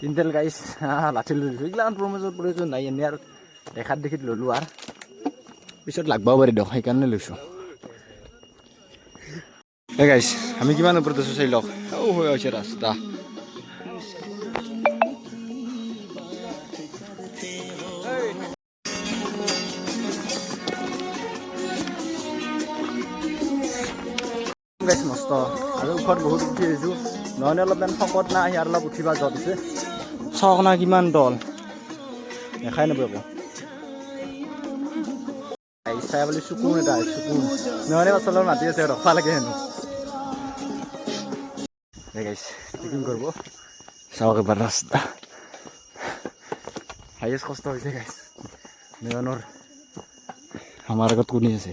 তিনটেল গাইছ লাঠি লৈ লৈছোঁ এইগিলাখন প্ৰমোচন প্ৰয়োজন নাই এনেই আৰু দেখাত দেখিত ল'লোঁ আৰু পিছত লাগবাও পাৰি দিয়ক সেইকাৰণে লৈছোঁ গাইছ আমি কিমান ওপৰত আছোঁ চাই লওক ও হৈ আছে ৰাস্তা গাইছ মস্ত আৰু ওখত বহুত উঠি আহিছোঁ। নহ'লে অলপমান শকত না ইয়াৰ অলপ উঠিবা যত আছে চাওক না কিমান দল? দেখাই নাপাব একো চাই বুলি চকুন এটা চকুন নহ'লে আচলতে মাতি আছে ৰখা লাগে হেনো। গাইছ পেকিং কৰিব। চাওক এবাৰ ৰাস্তা। হাইয়েষ্ট কষ্ট হৈছে গাইছ মেয়নৰ। আমাৰ আগত কোনে আছে?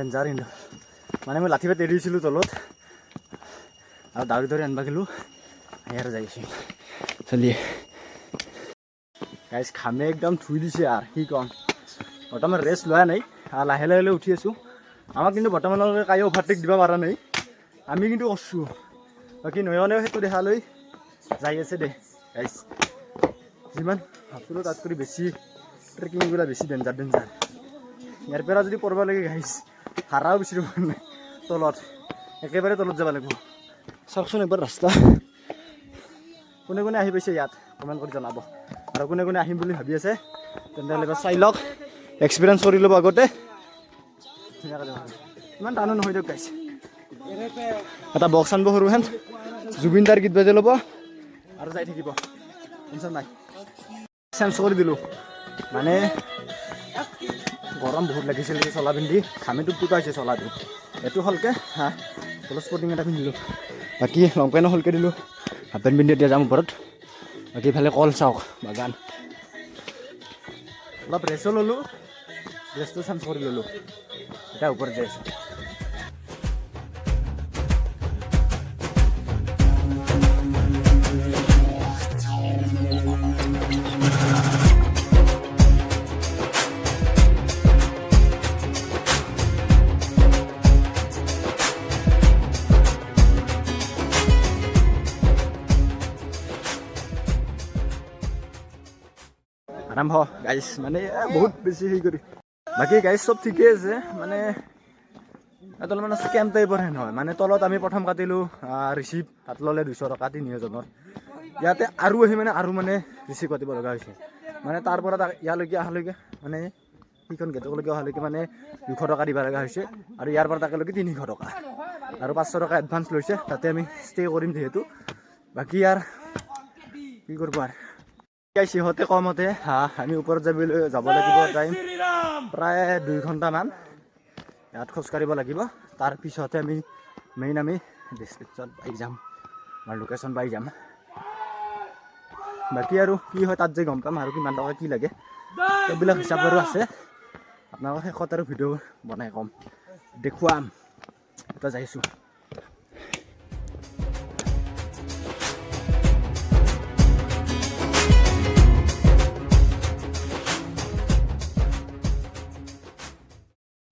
ডেঞ্জাৰ কিন্তু মানে মই লাঠি পাতি এৰি দিছিলোঁ তলত। আৰু দাউৰি ধৰি আনবা গেলোঁ। আহি আৰু যাইছোঁ চলিয়ে গাইজ খামে একদম থুই দিছে আৰু, কি ক'ম। বৰ্তমান ৰেষ্ট লোৱা নাই, আৰু লাহে লাহে লাহে উঠি আছোঁ। আমাক কিন্তু বৰ্তমানলৈকে কায়ো অভাৰটেক দিব পৰা নাই। আমি কিন্তু কৰছোঁ। বাকী নয়নেও সেইটো দেখা লৈ যাই আছে দে। গাইজ যিমান ভাবছিলোঁ তাত কৰি বেছি ট্ৰেকিংবিলাক বেছি ডেঞ্জাৰ ডেঞ্জাৰ ইয়াৰ পৰা যদি পঢ়ব লাগে গাইছ হাৰাও বিচাৰিব নাই। তলত একেবাৰে তলত যাব লাগিব। চাওকচোন এবাৰ ৰাস্তা। কোনে কোনে আহি পাইছে ইয়াত? কমেণ্ট কৰি জনাব। আৰু কোনে কোনে আহিম বুলি ভাবি আছে তেনেহ'লে চাই লওক। এক্সপিৰিয়েঞ্চ কৰি ল'ব আগতে। ইমান টানো নহয় দিয়ক গাইছে এটা বক্স আনিব সৰুহেন জুবিন দাৰ গীত বাজাই ল'ব। আৰু যাই থাকিব। টেনশ্যন নাই? চেঞ্জ কৰি দিলোঁ। মানে গৰম বহুত লাগিছিল যে চলা পিন্ধি। ঘামি টুপ টুপা হৈছে চলাটো। এইটো হ'লকে, হা তলত স্পৰ্টিং এটা পিন্ধিলোঁ। বাকী লং পেণ্টো হ'লকে দিলোঁ। হাফ পেণ্ট পিন্ধি এতিয়া যাম ওপৰত। বাকী ইফালে কল চাওক, বাগান। অলপ ৰেষ্টো ল'লোঁ। ৰেষ্টটো চেঞ্জ কৰি ল'লোঁ। এতিয়া ওপৰত যাই আছোঁ। আৰম্ভ গাইছ মানে বহুত বেছি হেৰি কৰি। বাকী গাইছ চব ঠিকেই আছে মানে এটা অলপমান স্কেম টাইপৰ হেন হয়। মানে তলত আমি প্ৰথম কাটিলোঁ ৰিচিপ্ট তাত ল'লে দুইশ টকা তিনি হাজাৰৰ ইয়াতে আৰু আহি মানে আৰু মানে ৰিচিপ্ট কাটিব লগা হৈছে। মানে তাৰ পৰা তাক ইয়ালৈকে অহালৈকে মানে সেইখন গেটলৈকে অহালৈকে মানে দুশ টকা দিব লগা হৈছে। আৰু ইয়াৰ পৰা তাকেলৈকে তিনিশ টকা। আৰু পাঁচশ টকা এডভান্স লৈছে তাতে আমি ষ্টে কৰিম যিহেতু। বাকী ইয়াৰ কি কৰিব আৰু? গাইছ সিহঁতে কমতে হা আমি ওপৰত যাবলৈ যাব লাগিব টাইম প্ৰায় দুই ঘণ্টামান ইয়াত খোজকাঢ়িব লাগিব। তাৰপিছতহে আমি মেইন আমি ডিষ্ট্ৰিক্টত পাই যাম আমাৰ লোকেশ্যন পাই যাম। বাকী আৰু কি হয় তাত যে গম পাম আৰু কিমান টকা কি লাগে সেইবিলাক হিচাপ বাৰু আছে। আপোনালোকক শেষত আৰু ভিডিঅ' বনাই ক'ম। দেখুৱাম। এতিয়া যাইছোঁ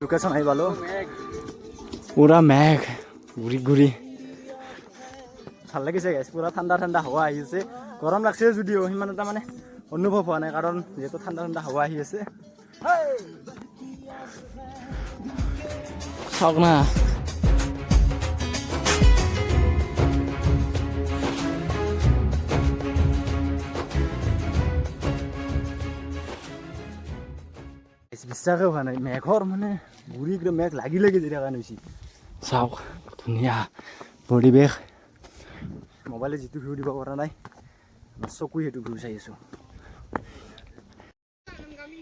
লোকেশ্যন আহি পালোঁ পুৰা মেঘ ঘূৰি ঘূৰি ভালো লাগিছে গাইছ পুৰা ঠাণ্ডা ঠাণ্ডা হাৱা আহি আছে। গৰম লাগছে যদিও সিমান এটা মানে অনুভৱ হোৱা নাই কাৰণ যিহেতু ঠাণ্ডা ঠাণ্ডা হাৱা আহি আছে। চাওক না। বিশ্বাসে হোৱা নাই মেঘৰ মানে গুৰি একদম মেঘ লাগি লাগি যেতিয়া কাৰণে হৈছে চাওক ধুনীয়া পৰিৱেশ মোবাইলে যিটো ভিউ দিব পৰা নাই চকু সেইটো ভিউ চাই আছোঁ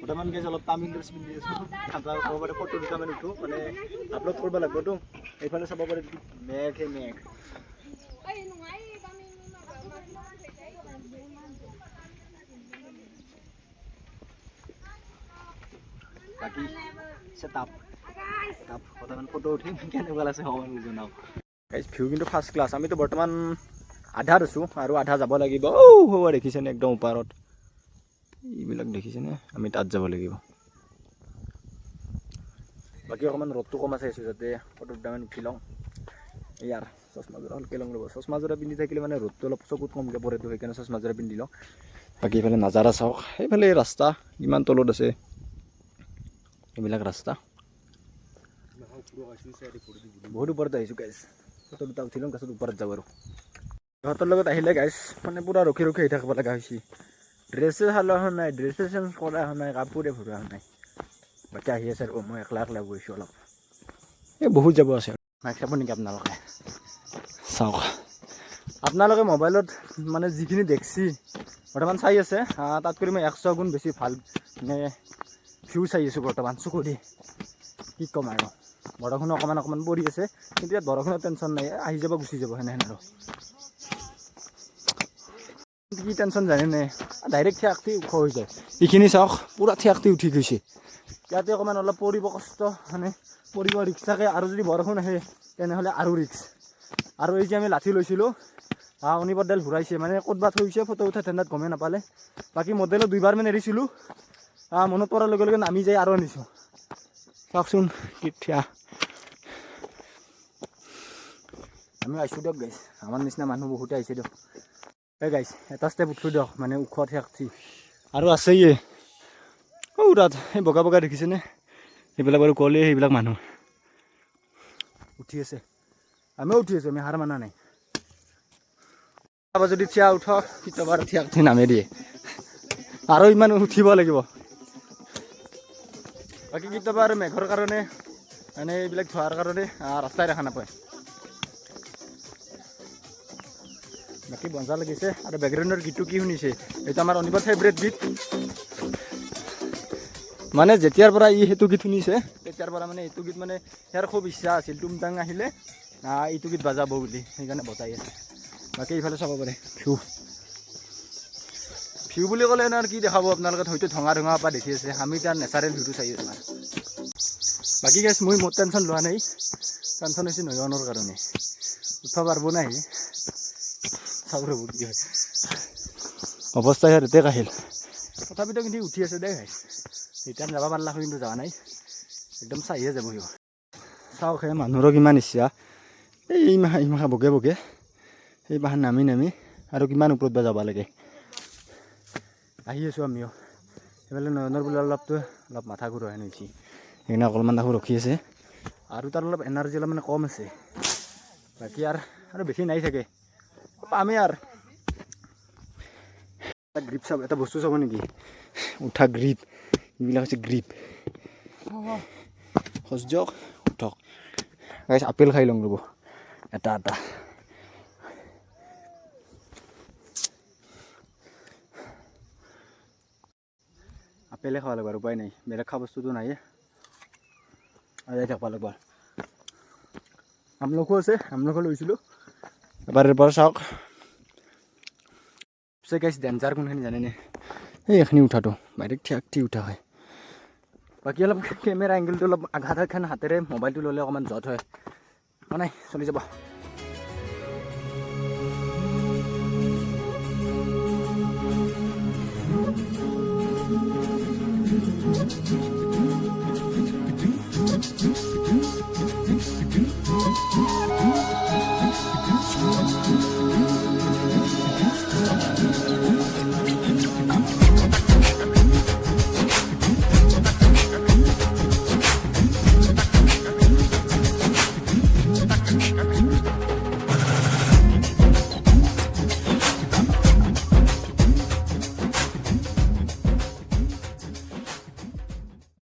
বৰ্তমান গেছ অলপ টাইম ইনভেষ্টমেণ্ট দি আছোঁ তাৰপৰা ক'ব পাৰে ফটো দুটামান উঠো মানে আপলোড কৰিব লাগিবতো এইফালে চাব পাৰে মেঘে মেঘ বাকী চেটআপ ফটো উঠিম কেনেকুৱা জনাওক গাইজ ভিউ কিন্তু ফাৰ্ষ্ট ক্লাছ আমিতো বৰ্তমান আধাত আছোঁ আৰু আধা যাব লাগিব। ঔ দেখিছেনে একদম ওপৰত? এইবিলাক দেখিছেনে? আমি তাত যাব লাগিব। বাকী অকণমান ৰ'দটো কমা চাইছোঁ যাতে ফটো দুটামান উঠি লওঁ। ইয়াৰ চশমাযোৰা হ'লকৈ লওঁ ৰ'ব। চশমাযোৰা পিন্ধি থাকিলে মানে ৰ'দটো অলপ চকুত কমকৈ পৰেতো সেইকাৰণে চশমাযোৰা পিন্ধি লওঁ। বাকী এইফালে নাজাৰা চাওক সেইফালে ৰাস্তা ইমান তলত আছে। এইবিলাক ৰাস্তা। বহুত ওপৰত আহিছোঁ গাইজ ফটো দুটা উঠি লওঁ তাৰপিছত ওপৰত যাওঁ আৰু। সিহঁতৰ লগত আহিলে গাইজ মানে পূৰা ৰখি ৰখি আহি থাকিব লগা হৈছে। ড্ৰেছে চালোৱা হোৱা নাই ড্ৰেছে চেঞ্জ কৰা হোৱা নাই কাপোৰে ভৰোৱা হোৱা নাই। বাকী আহি আছে আৰু মই একলা একলা গৈছোঁ অলপ। এই বহুত যাব আছে মাইক চাব নেকি আপোনালোকে? চাওক। আপোনালোকে মোবাইলত মানে যিখিনি দেখছি বৰ্তমান চাই আছে তাত কৰি মই একশ গুণ বেছি ভাল মানে ভিউ চাই আছোঁ বৰ্তমান চকু দি কি ক'ম আৰু। বৰষুণ অকণমান অকণমান পৰি আছে। কিন্তু ইয়াত বৰষুণৰ টেনশ্যন নাই আহি যাব, গুচি যাব, সেনেহেন আৰু। কি টেনশ্যন জানেনে? ডাইৰেক্ট থিয়াকটি ওখ হৈ যায়। এইখিনি চাওক, পূৰা থিয়াকটি উঠি গৈছে। ইয়াতে অকণমান অলপ পৰিব কষ্ট মানে পৰিব ৰিক্স থাকে আৰু যদি বৰষুণ আহে, তেনেহ'লে আৰু ৰিক্স আৰু এই যে আমি লাঠি লৈছিলোঁ অনিবৰডাল ঘূৰাইছে মানে ক'তবা থৈছে ফটো উঠা ঠাণ্ডাত গমেই নাপালে। বাকী মডেলত দুইবাৰমান এৰিছিলোঁ। মনত পৰাৰ লগে লগে নামি যাই আৰু আনিছোঁ। চাওকচোন কেতিয়া আমি আহিছোঁ দিয়ক গাইছ আমাৰ নিচিনা মানুহ বহুতে আহিছে দিয়ক। এই গাইছ এটা ষ্টেপ উঠো দিয়ক মানে ওখ ঠেকঠি আৰু আছেই ঔ তাত এই বগা বগা দেখিছেনে সেইবিলাক বাৰু ক'লেই সেইবিলাক মানুহ। উঠি আছে। আমিও উঠি আছোঁ, আমি হাৰ মানা নাই। তাৰপৰা যদি থিয়া উঠক কেতিয়াবা থিয়া উঠি নামে দিয়ে। আৰু ইমান উঠিব লাগিব। বাকী কেতিয়াবা আৰু মেঘৰ কাৰণে মানে এইবিলাক ধোৱাৰ কাৰণে ৰাস্তাই দেখা নাপায়। বাকী বঞ্জা লাগিছে আৰু বেকগ্ৰাউণ্ডৰ গীতটো কি শুনিছে? এইটো আমাৰ অনিবৰ ফেভৰেট গীত। মানে যেতিয়াৰ পৰা ই সেইটো গীত শুনিছে, তেতিয়াৰ পৰা মানে এইটো গীত মানে ইয়াৰ খুব ইচ্ছা আছিল। তুমটাং আহিলে এইটো গীত বাজাব বুলি, সেইকাৰণে বজাই আছে। বাকী ইফালে চাব পাৰে। ভিউ ভিউ বুলি ক'লে আৰু কি দেখাব? আপোনালোকে হয়তো ধঙা ধঙা পৰা দেখি আছে। আমি তাৰ নেচাৰেল ভিউটো চাই আছোঁ। বাকী গেছ মই মোৰ টেনশ্যন লোৱা নাই। টেনশ্যন হৈছে নয়নৰ কাৰণে। উঠিব পাৰিব নাই। চাব ৰ'ব কি হয়। অৱস্থা ইয়াত এতে কাহিল তথাপিতো কিন্তু উঠি আছে দেই। ভাই ৰিটাৰ্ণ যাব পাৰিলা হয় কিন্তু যোৱা নাই। একদম চাইহে যাব সিও চাওক সেই মানুহৰ কিমান ইচ্ছা। এই এই মাহা বগে বগে। সেই মাহা নামি নামি। আৰু কিমান ওপৰত বা যাব লাগে। আহি আছোঁ আমিও সেইফালে নয়নৰ বোলে অলপতো অলপ মাথা ঘূৰোৱা হেন হৈছে সেইকাৰণে অকণমান তাকো ৰখি আছে। আৰু তাৰ অলপ এনাৰ্জি অলপ মানে কম আছে। বাকী আৰু আৰু বেছি নাই চাগে। পামেই আৰু এটা গ্ৰীপ চাব এটা বস্তু চাব নেকি? উঠা গ্ৰীপ এইবিলাক হৈছে গ্ৰীপ সহ্যক উঠক। আপেল খাই লওঁ ৰ'ব। এটা এটা। আপেলে খাব লাগিব আৰু উপায় নাই। বেলেগ খোৱা বস্তুটো নাই আৰু যাই থাকিব লাগিব। আমলখো আছে আমলখো লৈছিলোঁ। এবাৰ চাওক পিছে গাইছ ডেঞ্জাৰ কোনখিনি জানেনে এই এইখিনি উঠাটো ডাইৰেক্ট ঠিয়াক ঠি উঠা হয় বাকী অলপ কেমেৰা এংগেলটো অলপ আঘাত এখন হাতেৰে মোবাইলটো ল'লে অকণমান জত হয় নাই চলি যাব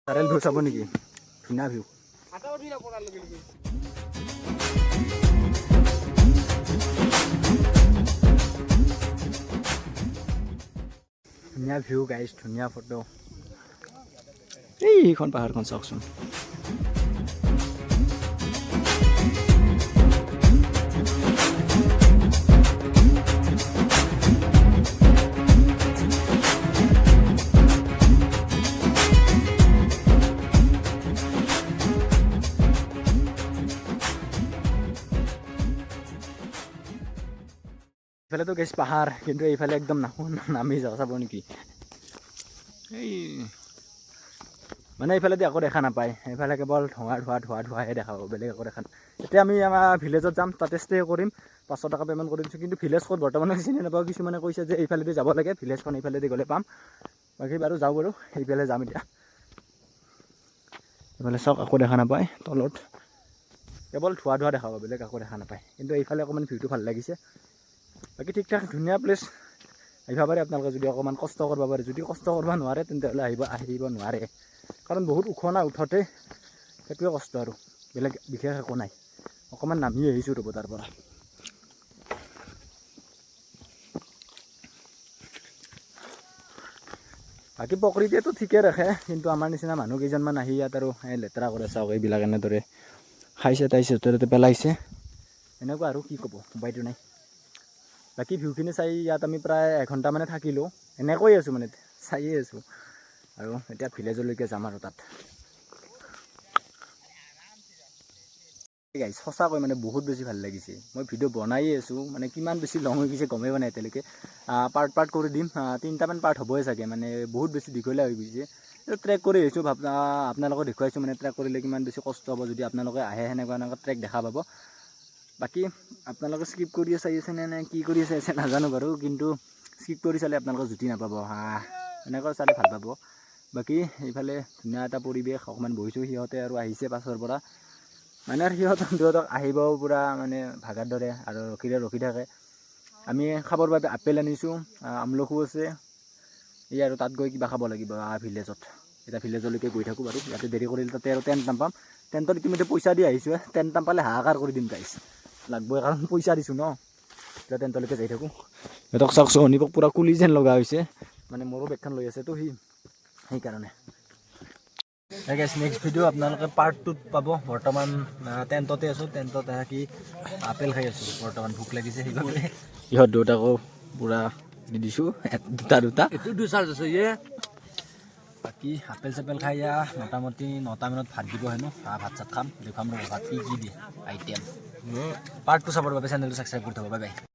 চাৰেল ভিউ চাব নেকি ধুনীয়া ভিউ ধুনীয়া ভিউ গাইছ ধুনীয়া ফটো এইখন পাহাৰখন চাওকচোন এইফালেতো গেছ পাহাৰ কিন্তু এইফালে একদম নামো নামি যাওঁ চাব নেকি এই মানে এইফালেদি একো দেখা নাপায় এইফালে কেৱল ধোঁৱা ধোঁৱা ধোঁৱা ধোঁৱাহে দেখা পাব বেলেগ একো দেখা এতিয়া আমি আমাৰ ভিলেজত যাম তাতে ষ্টে কৰিম পাঁচশ টকা পে'মেণ্ট কৰি দিছোঁ কিন্তু ভিলেজ ক'ত বৰ্তমানে চিনি নাপাওঁ কিছুমানে কৈছে যে এইফালেদি যাব লাগে ভিলেজখন এইফালেদি গ'লে পাম বাকী বাৰু যাওঁ বাৰু সেইফালে যাম এতিয়া এইফালে চাওক একো দেখা নাপায় তলত কেৱল ধোঁৱা ধোঁৱা দেখা পাব বেলেগ একো দেখা নাপায় কিন্তু এইফালে অকণমান ভিউটো ভাল লাগিছে বাকী ঠিক ঠাক ধুনীয়া প্লেচ আহিব পাৰে আপোনালোকে যদি অকণমান কষ্ট কৰিব পাৰে যদি কষ্ট কৰিব নোৱাৰে তেন্তে হ'লে আহিব আহিব নোৱাৰে কাৰণ বহুত ওখ না উঠোঁতে সেইটোৱে কষ্ট আৰু বেলেগ বিশেষ একো নাই অকণমান নামি আহিছোঁ ৰ'ব তাৰ পৰা বাকী প্ৰকৃতিয়েতো ঠিকে ৰাখে কিন্তু আমাৰ নিচিনা মানুহ কেইজনমান আহি ইয়াত আৰু এই লেতেৰা কৰে চাওক এইবিলাক এনেদৰে খাইছে তাইছে ত'তে পেলাইছে এনেকুৱা আৰু কি ক'ব উপায়টো নাই বাকী ভিউখিনি চাই, ইয়াত আমি প্ৰায় এঘণ্টামানে থাকিলোঁ। এনেকৈ আছোঁ মানে চায়ে আছোঁ। আৰু এতিয়া ভিলেজলৈকে যাম আৰু তাত। গাইজ সঁচাকৈ মানে বহুত বেছি ভালো লাগিছে। মই ভিডিঅ' বনায়ে আছোঁ মানে কিমান বেছি লং হৈ গৈছে গমেই নাই এতিয়ালৈকে। পাৰ্ট পাৰ্ট কৰি দিম। তিনিটামান পাৰ্ট হ'বই চাগে মানে বহুত বেছি দীঘলীয়া হৈ গৈছে। ট্ৰেক কৰি আহিছোঁ ভাব আপোনালোকক দেখুৱাইছোঁ মানে ট্ৰেক কৰিলে কিমান বেছি কষ্ট হ'ব, যদি আপোনালোকে আহে সেনেকুৱা এনেকুৱা ট্ৰেক দেখা পাব। বাকী আপোনালোকে স্কিপ কৰি চাই আছে নে নে কি কৰি চাই আছে নাজানো বাৰু, কিন্তু স্কিপ কৰি চালে আপোনালোকে জুতি নাপাব, হা এনেকৈ চালে ভালো পাব। বাকী এইফালে ধুনীয়া এটা পৰিৱেশ, অকণমান বহিছোঁ সিহঁতে আৰু আহিছে পাছৰ পৰা। মানে আৰু সিহঁত, সিহঁতক আহিব পূৰা মানে ভাগাৰ দৰে আৰু ৰখি ৰখি থাকে। আমি খাবৰ বাবে আপেল আনিছোঁ আমলখু আছে। এই আৰু তাত গৈ কিবা খাব লাগিব ভিলেজত। এতিয়া ভিলেজলৈকে গৈ থাকোঁ বাৰু, ইয়াতে দেৰি কৰিলে তাতে আৰু টেণ্ট নাপাম। টেণ্টত ইতিমধ্যে পইচা দি আহিছোঁ টেণ্ট নাপালে হাহাকাৰ কৰি দিম গাইছ লাগবই কাৰণ পইচা দিছোঁ ন এতিয়া টেণ্টলৈকে যাই থাকোঁ সিহঁতক চাওক সোহনীপক পূৰা কুলি যেন লগা হৈছে মানে মোৰো বেগখন লৈ আছে তো সি সেইকাৰণে গাইছ নেক্সট ভিডিঅ' আপোনালোকে পাৰ্ট টুত পাব বৰ্তমান টেণ্টতে আছোঁ টেণ্টত থাকি আপেল খাই আছোঁ বৰ্তমান ভোক লাগিছে সেইবাবে ইহঁত দুটাকো পূৰা দি দিছোঁ দুটা দুটা এইটো দুচাৰ্জ আছে ইয়ে বাকী আপেল চাপেল খাই মোটামুটি নটামানত ভাত দিব হেনো ভাত চাত খাম দেখুৱাম ৰ'ব ভাত কি কি দিয়ে item পাৰ্টটো চাবৰ বাবে চেনেলটো ছাবস্ক্ৰাইব কৰি থ'ব বাই বাই